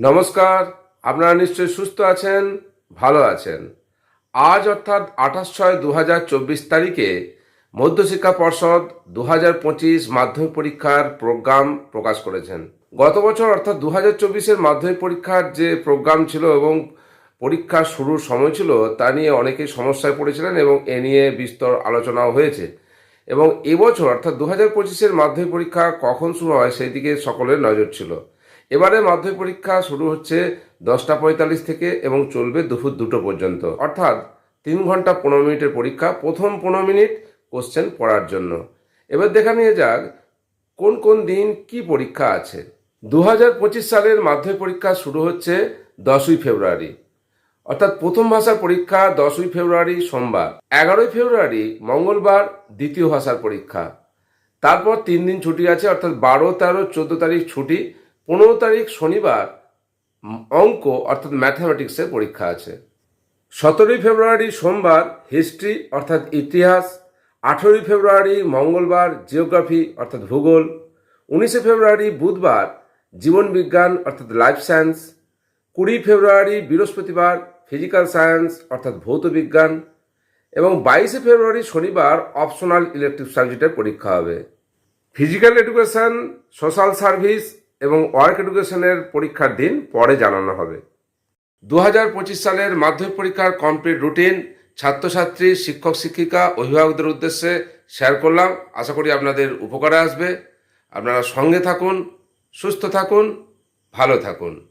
নমস্কার, আপনারা নিশ্চয়ই সুস্থ আছেন, ভালো আছেন। আজ অর্থাৎ আঠাশ ছয় দু হাজার চব্বিশ তারিখে মধ্যশিক্ষা পর্ষদ দু হাজার পঁচিশ মাধ্যমিক পরীক্ষার প্রোগ্রাম প্রকাশ করেছেন। গত বছর অর্থাৎ দু হাজার চব্বিশের মাধ্যমিক পরীক্ষার যে প্রোগ্রাম ছিল এবং পরীক্ষা শুরুর সময় ছিল, তা নিয়ে অনেকেই সমস্যায় পড়েছিলেন এবং এ নিয়ে বিস্তর আলোচনাও হয়েছে। এবং এবছর অর্থাৎ দু হাজার পঁচিশের মাধ্যমিক পরীক্ষা কখন শুরু হয় সেই দিকে সকলের নজর ছিল। এবারে মাধ্যমিক পরীক্ষা শুরু হচ্ছে দশটা পঁয়তাল্লিশ থেকে এবং চলবে দুপুর দুটো পর্যন্ত। অর্থাৎ তিন ঘণ্টা পনেরো মিনিটের পরীক্ষা, প্রথম পনেরো মিনিট কোশ্চেন পড়ার জন্য। এবার দেখা নিয়ে যাক কোন কোন দিন কি পরীক্ষা আছে। দু হাজার পঁচিশ সালের মাধ্যমিক পরীক্ষা শুরু হচ্ছে দশই ফেব্রুয়ারি। অর্থাৎ প্রথম ভাষার পরীক্ষা দশই ফেব্রুয়ারি সোমবার। এগারোই ফেব্রুয়ারি মঙ্গলবার দ্বিতীয় ভাষার পরীক্ষা। তারপর তিন দিন ছুটি আছে, অর্থাৎ বারো, তেরো, চোদ্দ তারিখ ছুটি পনেরো তারিখ শনিবার অঙ্ক, অর্থাৎ ম্যাথামেটিক্সের পরীক্ষা আছে। সতেরোই ফেব্রুয়ারি সোমবার হিস্ট্রি অর্থাৎ ইতিহাস। আঠেরোই ফেব্রুয়ারি মঙ্গলবার জিওগ্রাফি অর্থাৎ ভূগোল। উনিশে ফেব্রুয়ারি বুধবার জীবনবিজ্ঞান অর্থাৎ লাইফ সায়েন্স কুড়ি ফেব্রুয়ারি বৃহস্পতিবার ফিজিক্যাল সায়েন্স অর্থাৎ ভৌত বিজ্ঞান। এবং বাইশে ফেব্রুয়ারি শনিবার অপশনাল ইলেকটিভ সাবজেক্টের পরীক্ষা হবে। ফিজিক্যাল এডুকেশন সোশ্যাল সার্ভিস এবং ওয়ার্ক এডুকেশনের পরীক্ষার দিন পরে জানানো হবে। দু হাজার পঁচিশ সালের মাধ্যমিক পরীক্ষার কমপ্লিট রুটিন ছাত্রছাত্রী, শিক্ষক, শিক্ষিকা, অভিভাবকদের উদ্দেশ্যে শেয়ার করলাম। আশা করি আপনাদের উপকারে আসবে। আপনারা সঙ্গে থাকুন, সুস্থ থাকুন, ভালো থাকুন।